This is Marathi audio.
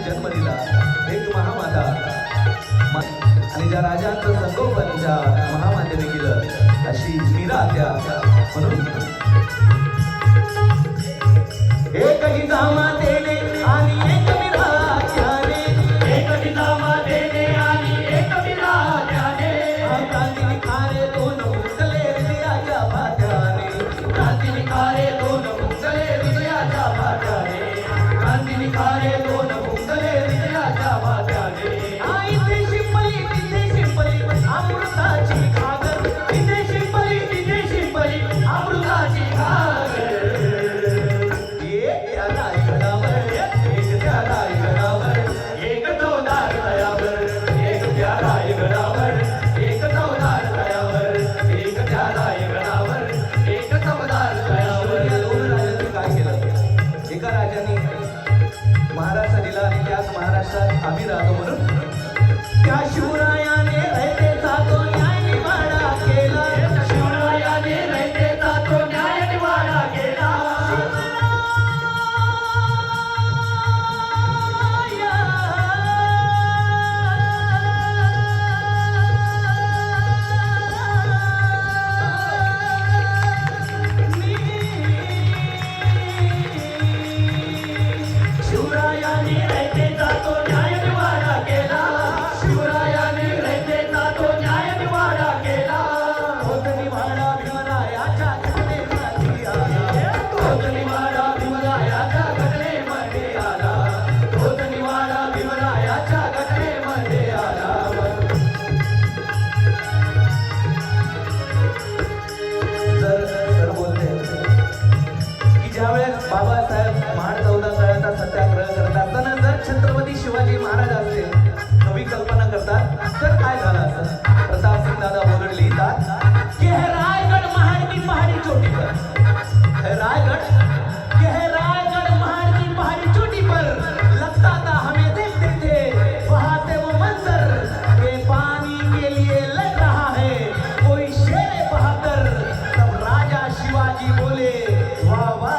मातेने जन्म दिला एक महामाता. आणि ज्या राजांचं संगोपन ज्या महामातेने केलं अशी त्या म्हणून. एकही आम्ही राहतो म्हणून. त्या शिवरायाने रयतेचा तो न्याय निवाडा केला. शिवरायाने रयतेचा तो न्याय निवाडा केला. शिवरायाने रयतेचा तो न्याय Vale,